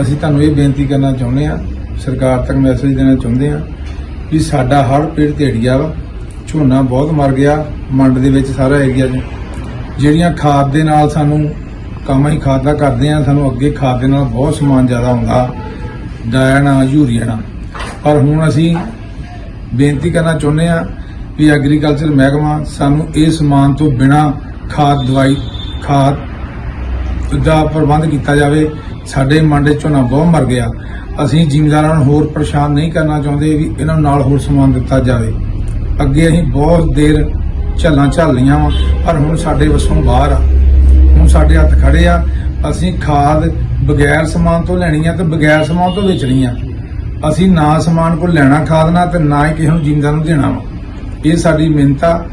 ਅਸੀਂ ਤੁਹਾਨੂੰ ਇਹ ਬੇਨਤੀ ਕਰਨਾ ਚਾਹੁੰਦੇ ਆ ਸਰਕਾਰ ਤੱਕ ਮੈਸੇਜ ਦੇਣਾ ਚਾਹੁੰਦੇ ਆ ਵੀ ਸਾਡਾ ਹੜ੍ਹ ਪੇੜ ਏਰੀਆ ਵਾ, ਝੋਨਾ ਬਹੁਤ ਮਰ ਗਿਆ, ਮੰਡ ਦੇ ਵਿੱਚ ਸਾਰਾ ਏਰੀਆ 'ਚ। ਜਿਹੜੀਆਂ ਖਾਦ ਦੇ ਨਾਲ ਸਾਨੂੰ ਕੰਮ ਹੀ ਖਾਦ ਦਾ ਕਰਦੇ ਆ ਸਾਨੂੰ ਅੱਗੇ ਖਾਦ ਦੇ ਨਾਲ ਬਹੁਤ ਸਮਾਨ ਜ਼ਿਆਦਾ ਆਉਂਦਾ, ਡਾਇਣਾ ਯੂਰੀਆ ਨਾਲ ਪਰ ਹੁਣ ਅਸੀਂ ਬੇਨਤੀ ਕਰਨਾ ਚਾਹੁੰਦੇ ਆ ਵੀ ਐਗਰੀਕਲਚਰ ਮਹਿਕਮਾ ਸਾਨੂੰ ਇਹ ਸਮਾਨ ਤੋਂ ਬਿਨਾ ਖਾਦ ਦਵਾਈ, ਖਾਦ ਦਾ ਪ੍ਰਬੰਧ ਕੀਤਾ ਜਾਵੇ ਸਾਡੇ ਮੰਡੇ ਝੋਨਾ ਬਹੁਤ ਮਰ ਗਿਆ। ਅਸੀਂ ਜ਼ਿਮੀਂਦਾਰਾਂ ਨੂੰ ਹੋਰ ਪਰੇਸ਼ਾਨ ਨਹੀਂ ਕਰਨਾ ਚਾਹੁੰਦੇ ਵੀ ਇਹਨਾਂ ਨੂੰ ਨਾਲ ਹੋਰ ਸਮਾਨ ਦਿੱਤਾ ਜਾਵੇ। ਅੱਗੇ ਅਸੀਂ ਬਹੁਤ ਦੇਰ ਝੱਲਾਂ ਝੱਲ ਲਈਆਂ ਵਾ, ਪਰ ਹੁਣ ਸਾਡੇ ਵਸੋਂ ਬਾਹਰ ਆ। ਹੁਣ ਸਾਡੇ ਹੱਥ ਖੜੇ ਆ। ਅਸੀਂ ਖਾਦ ਬਗੈਰ ਸਮਾਨ ਤੋਂ ਲੈਣੀ ਆ ਤੇ ਬਗੈਰ ਸਮਾਨ ਤੋਂ ਵੇਚਣੀ ਆ। ਅਸੀਂ ਨਾ ਸਮਾਨ ਕੋ ਲੈਣਾ ਖਾਦ ਨਾਲ ਤੇ ਨਾ ਹੀ ਕਿਸੇ ਨੂੰ ਜ਼ਿਮੀਂਦਾਰ ਨੂੰ ਦੇਣਾ ਵਾ। ਇਹ ਸਾਡੀ ਮਿਹਨਤ ਆ।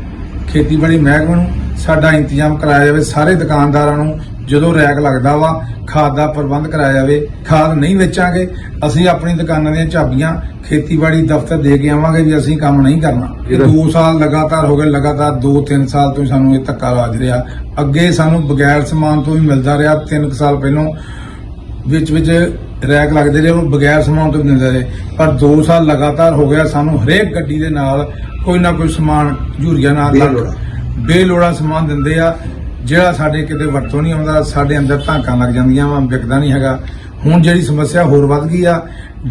ਖੇਤੀਬਾੜੀ ਮਹਿਕਮੇ ਨੂੰ ਸਾਡਾ ਇੰਤਜ਼ਾਮ ਕਰਾਇਆ ਜਾਵੇ, ਸਾਰੇ ਦੁਕਾਨਦਾਰਾਂ ਨੂੰ ਜਦੋਂ ਰੈਕ ਲੱਗਦਾ ਵਾ ਖਾਦ ਦਾ ਪ੍ਰਬੰਧ ਕਰਾਇਆ ਜਾਵੇ ਖਾਦ ਨਹੀਂ ਵੇਚਾਂਗੇ ਅਸੀਂ ਆਪਣੀ ਦੁਕਾਨਾਂ ਦੀਆਂ ਝਾਬੀਆਂ ਖੇਤੀਬਾੜੀ ਦਫ਼ਤਰ ਦੇ ਕੇ ਆਵਾਂਗੇ ਵੀ ਅਸੀਂ ਕੰਮ ਨਹੀਂ ਕਰਨਾ। ਇਹ 2 ਸਾਲ ਲਗਾਤਾਰ ਹੋ ਗਏ ਲਗਾਤਾਰ 2-3 ਸਾਲ ਤੋਂ ਸਾਨੂੰ ਇਹ ਧੱਕਾ ਲੱਗ ਰਿਹਾ। ਅੱਗੇ ਸਾਨੂੰ ਬਗੈਰ ਸਮਾਨ ਤੋਂ ਵੀ ਮਿਲਦਾ ਰਿਹਾ 3 ਸਾਲ ਪਹਿਲਾਂ ਵਿੱਚ ਵਿੱਚ ਰੈਕ ਲੱਗਦੇ ਰਹੇ ਉਹ ਬਗੈਰ ਸਮਾਨ ਤੋਂ ਦਿੰਦੇ ਰਹੇ। ਪਰ 2 ਸਾਲ ਲਗਾਤਾਰ ਹੋ ਗਿਆ ਸਾਨੂੰ ਹਰੇਕ ਗੱਡੀ ਦੇ ਨਾਲ ਕੋਈ ਨਾ ਕੋਈ ਸਮਾਨ ਝੂਰੀਆਂ ਨਾਲ ਬੇਲੋੜਾ। ਬੇਲੋੜਾ ਸਮਾਨ ਦਿੰਦੇ ਆ। ਜਿਹੜਾ ਸਾਡੇ ਕਿਤੇ ਵਰਤੋਂ ਨਹੀਂ ਆਉਂਦਾ, ਸਾਡੇ ਅੰਦਰ ਧਾਕਾਂ ਲੱਗ ਜਾਂਦੀਆਂ ਵਾ, ਵਿਕਦਾ ਨਹੀਂ ਹੈਗਾ। ਹੁਣ ਜਿਹੜੀ ਸਮੱਸਿਆ ਹੋਰ ਵੱਧ ਗਈ ਆ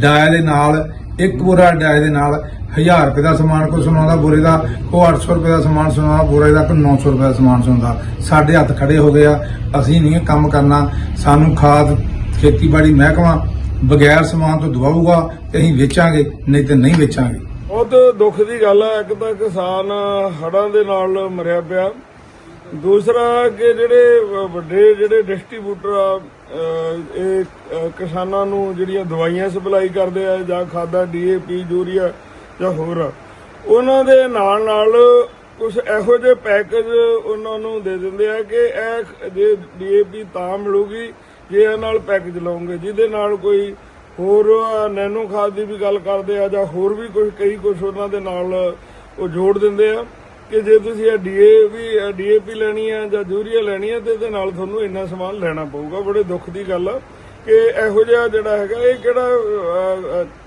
ਡਾਇਆ ਦੇ ਨਾਲ, ਇੱਕ ਬੋਰਾ ਡਾਇਆ ਦੇ ਨਾਲ 1000 ਰੁਪਏ ਦਾ ਸਮਾਨ ਕੋ ਸੁਣਾਉਂਦਾ, ਬੋਰੇ ਦਾ ਕੋ 800 ਰੁਪਏ ਦਾ ਸਮਾਨ ਸੁਣਾਉਂਦਾ, ਬੋਰੇ ਦਾ ਕੋ 900 ਰੁਪਏ ਦਾ ਸਮਾਨ ਸੁਣਾਉਂਦਾ। ਸਾਡੇ ਹੱਥ ਖੜੇ ਹੋ ਗਏ ਆ, ਅਸੀਂ ਨਹੀਂ ਕੰਮ ਕਰਨਾ। ਸਾਨੂੰ ਖਾਦ, ਖੇਤੀਬਾੜੀ ਮਹਿਕਮਾ ਬਗੈਰ ਸਮਾਨ ਤੋਂ ਦਵਾਊਗਾ ਤੇ ਅਸੀਂ ਵੇਚਾਂਗੇ, ਨਹੀਂ ਤੇ ਨਹੀਂ ਵੇਚਾਂਗੇ। ਬਹੁਤ ਦੁੱਖ ਦੀ ਗੱਲ ਹੈ, ਇੱਕ ਤਾਂ ਕਿਸਾਨ ਹੜਾਂ ਦੇ ਨਾਲ ਮਰਿਆ ਪਿਆ। ਦੂਸਰਾ ਕਿ ਜਿਹੜੇ ਵੱਡੇ ਜਿਹੜੇ ਡਿਸਟ੍ਰੀਬਿਊਟਰ ਆ ਇਹ ਕਿਸਾਨਾਂ ਨੂੰ ਜਿਹੜੀਆਂ ਦਵਾਈਆਂ ਸਪਲਾਈ ਕਰਦੇ ਆ, ਜਾਂ ਖਾਦਾਂ ਡੀਏਪੀ ਯੂਰੀਆ ਜਾਂ ਹੋਰ, ਉਹਨਾਂ ਦੇ ਨਾਲ ਨਾਲ ਕੁਝ ਇਹੋ ਜਿਹੇ ਪੈਕੇਜ ਉਹਨਾਂ ਨੂੰ ਦੇ ਦਿੰਦੇ ਆ ਕਿ ਇਹ ਜੇ ਡੀਏਪੀ ਤਾਂ ਮਿਲੂਗੀ, ਜੇ ਇਹ ਨਾਲ ਪੈਕੇਜ ਲਾਉਂਗੇ ਜਿਹਦੇ ਨਾਲ ਕੋਈ ਹੋਰ ਨੈਨੋ ਖਾਦ ਦੀ ਵੀ ਗੱਲ ਕਰਦੇ ਆ ਜਾਂ ਹੋਰ ਵੀ ਕੁਝ ਕਈ ਕੁਝ ਉਹਨਾਂ ਦੇ ਨਾਲ ਉਹ ਜੋੜ ਦਿੰਦੇ ਆ। ਕਿ ਜੇ ਤੁਸੀਂ ਇਹ ਡੀਏਪੀ ਡੀਏਪੀ ਲੈਣੀ ਆ ਜਾਂ ਯੂਰੀਆ ਲੈਣੀ ਆ ਤੇ ਇਹਦੇ ਨਾਲ ਤੁਹਾਨੂੰ ਇੰਨਾ ਸਮਾਨ ਲੈਣਾ ਪਊਗਾ। ਬੜੇ ਦੁੱਖ ਦੀ ਗੱਲ ਆ ਕਿ ਇਹੋ ਜਿਹਾ ਜਿਹੜਾ ਹੈਗਾ, ਇਹ ਕਿਹੜਾ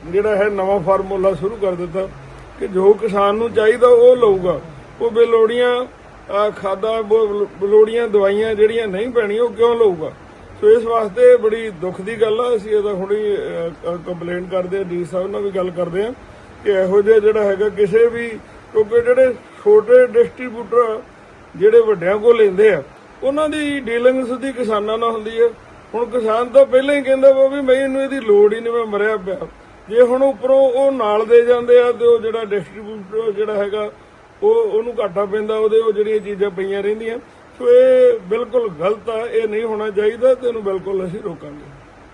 ਜਿਹੜਾ ਹੈ ਨਵਾਂ ਫਾਰਮੂਲਾ ਸ਼ੁਰੂ ਕਰ ਦਿੱਤਾ ਕਿ ਜੋ ਕਿਸਾਨ ਨੂੰ ਚਾਹੀਦਾ ਉਹ ਲਊਗਾ। ਉਹ ਬੇਲੋੜੀਆਂ ਖਾਦਾਂ, ਬੋ- ਬੇਲੋੜੀਆਂ ਦਵਾਈਆਂ ਜਿਹੜੀਆਂ ਨਹੀਂ ਪੈਣੀਆਂ, ਉਹ ਕਿਉਂ ਲਊਗਾ? ਸੋ ਇਸ ਵਾਸਤੇ ਬੜੀ ਦੁੱਖ ਦੀ ਗੱਲ ਆ। ਅਸੀਂ ਇਹਦਾ ਹੁਣੀ ਕੰਪਲੇਂਟ ਕਰਦੇ ਆ, ਡੀ ਸਾਹਿਬ ਨਾਲ ਵੀ ਗੱਲ ਕਰਦੇ ਆ ਕਿ ਇਹੋ ਜਿਹਾ ਜਿਹੜਾ ਹੈਗਾ, ਕਿਸੇ ਵੀ, ਕਿਉਂਕਿ ਜਿਹੜੇ ਛੋਟੇ ਡਿਸਟ੍ਰੀਬਿਊਟਰ ਜਿਹੜੇ ਵੱਡਿਆਂ ਕੋਲ ਲੈਂਦੇ ਆ, ਉਹਨਾਂ ਦੀ ਡੀਲਿੰਗ ਸਿੱਧੀ ਕਿਸਾਨਾਂ ਨਾਲ ਹੁੰਦੀ ਹੈ ਹੁਣ ਕਿਸਾਨ ਤਾਂ ਪਹਿਲਾਂ ਹੀ ਕਹਿੰਦਾ ਵਾ ਵੀ ਮੈਨੂੰ ਇਹਦੀ ਲੋੜ ਹੀ ਨਹੀਂ, ਮੈਂ ਮਰਿਆ ਪਿਆ। ਜੇ ਹੁਣ ਉੱਪਰੋਂ ਉਹ ਨਾਲ ਦੇ ਜਾਂਦੇ ਆ ਤੇ ਉਹ ਜਿਹੜਾ ਡਿਸਟ੍ਰੀਬਿਊਟਰ ਜਿਹੜਾ ਹੈਗਾ, ਉਹ ਉਹਨੂੰ ਘਾਟਾ ਪੈਂਦਾ, ਉਹਦੇ ਉਹ ਜਿਹੜੀਆਂ ਚੀਜ਼ਾਂ ਪਈਆਂ ਰਹਿੰਦੀਆਂ। ਸੋ ਇਹ ਬਿਲਕੁਲ ਗਲਤ ਆ, ਇਹ ਨਹੀਂ ਹੋਣਾ ਚਾਹੀਦਾ ਤੇ ਇਹਨੂੰ ਬਿਲਕੁਲ ਅਸੀਂ ਰੋਕਾਂਗੇ।